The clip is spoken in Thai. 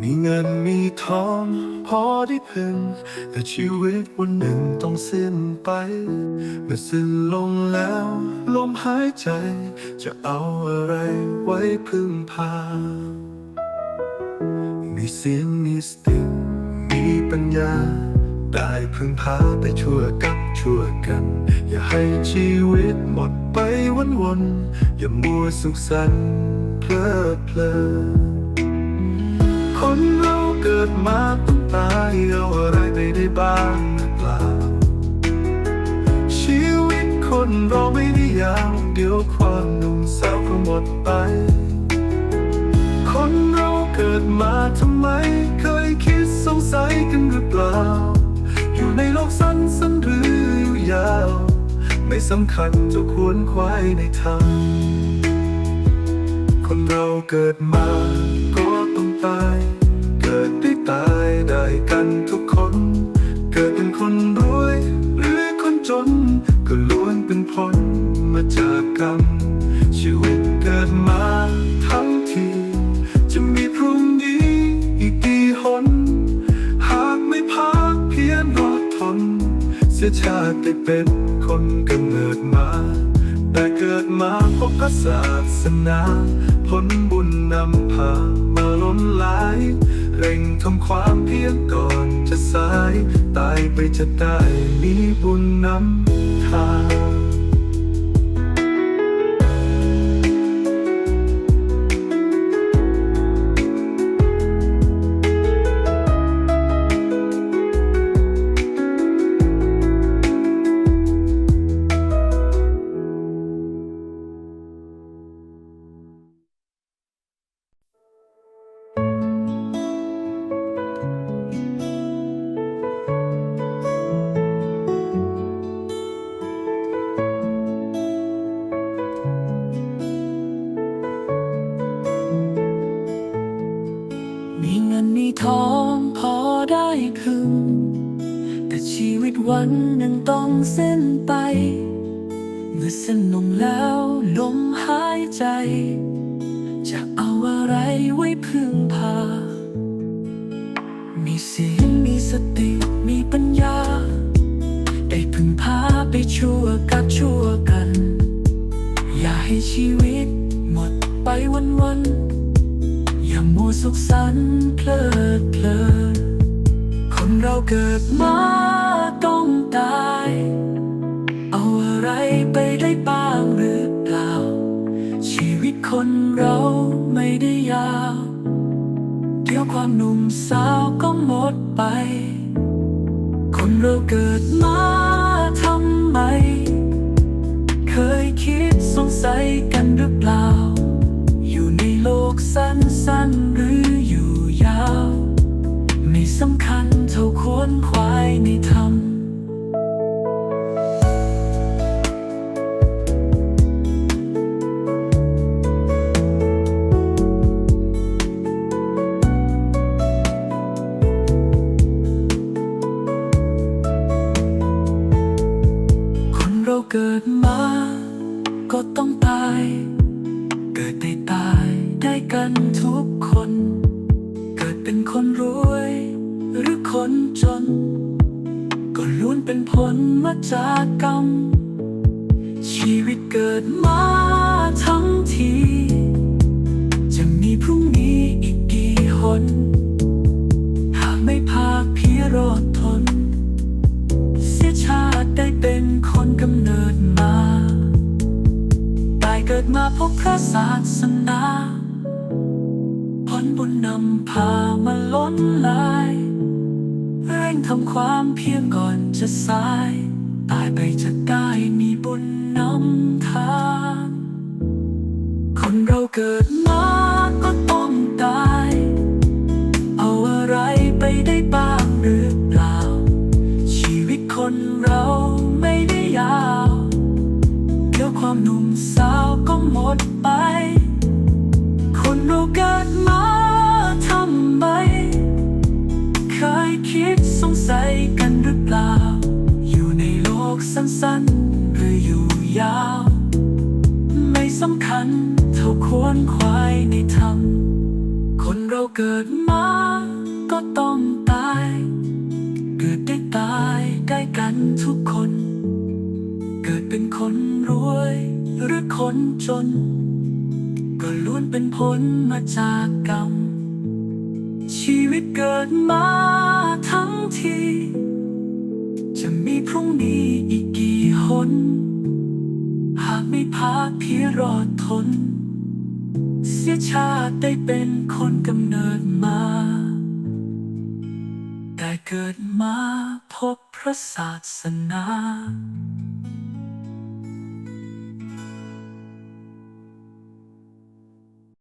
มีเงินมีทองพอได้พึง แต่ชีวิตวันหนึ่งต้องสิ้นไป เมื่อสิ้นลงแล้ว ลมหายใจ จะเอาอะไรไว้พึ่งพา มีเสียงมีสติมีปัญญา ได้พึ่งพาไปชั่วกับชั่วกัน อย่าให้ชีวิตหมดไปวันวนๆอย่ามัวสุขสันต์เพลิดเพลิน คนเราเกิดมาต้องตายเอาอะไรไปได้บ้างหรือเปล่า ชีวิตคนเราไม่ได้ยาวเดี๋ยวความหนุ่มสาวก็หมดไป คนเราเกิดมาทำไม เคยคิดสงสัยกันหรือเปล่า อยู่ในโลกสั้นสั้นหรืออยู่ยาว ไม่สำคัญจะควรควายในทางคนเราเกิดมา กันทุกคน เกิดเป็นคนรวย หรือคนจน ก็ล้วนเป็นผลมาจากกรรม ชีวิตเกิดมาทั้งที จะมีพรุ่งนี้อีกกี่หน หากไม่พักเพียรอดทน เสียชาติได้เป็นคนกำเนิดมา แต่เกิดมาพบพระศาสนาผลบุญนำพามาล้นหลาย เร่งทำความเพียรก่อนจะสาย ตายไปจะได้มีบุญนำทาง มีเงินมีทองพอได้พึง แต่ชีวิตวันหนึ่งต้องสิ้นไป เมื่อสิ้นลงแล้วลมหายใจ จะเอาอะไรไว้พึ่งพา มีศีลมีสติมีปัญญา ได้พึ่งพาไปชั่วกับชั่วกัน อย่าให้ชีวิตหมดไปวันวัน มัวสุขสันต์เพลิดเพลิน คนเราเกิดมาต้องตาย เอาอะไรไปได้บ้างหรือเปล่า ชีวิตคนเราไม่ได้ยาว เดี๋ยวความหนุ่มสาวก็หมดไป คนเราเกิดมาทำไม เคยคิดสงสัย เกิดมาก็ต้องตาย เกิดได้ตายได้กันทุกคน เกิดเป็นคนรวย หรือคนจน ก็ล้วนเป็นผลมาจากกรรม ชีวิตเกิดมาทั้งที จะมีพรุ่งนี้อีกกี่หน พบพระศาสนาผลบุญนำพามาล้นลายเร่งทำความเพียรก่อนจะสาย ตายไปจะได้มีบุญนำทางคนเราเกิดมาก็ต้องตาย เอาอะไรไปได้บ้างหรือเปล่า ชีวิตคนเราไม่ได้ยาว สงสัยกันหรือเปล่า อยู่ในโลกสั้นๆ หรืออยู่ยาว ไม่สำคัญเท่าควรควายในธรรม คนเราเกิดมาก็ต้องตาย เกิดได้ตายได้กันทุกคน เกิดเป็นคนรวยหรือคนจน ก็ล้วนเป็นผลมาจากกรรม ชีวิตเกิดมา ทั้งที จะมีพรุ่งนี้อีกกี่หน หากไม่พาเพียรอดทน เสียชาติได้เป็นคนกำเนิดมา แต่เกิดมาพบพระศาสนา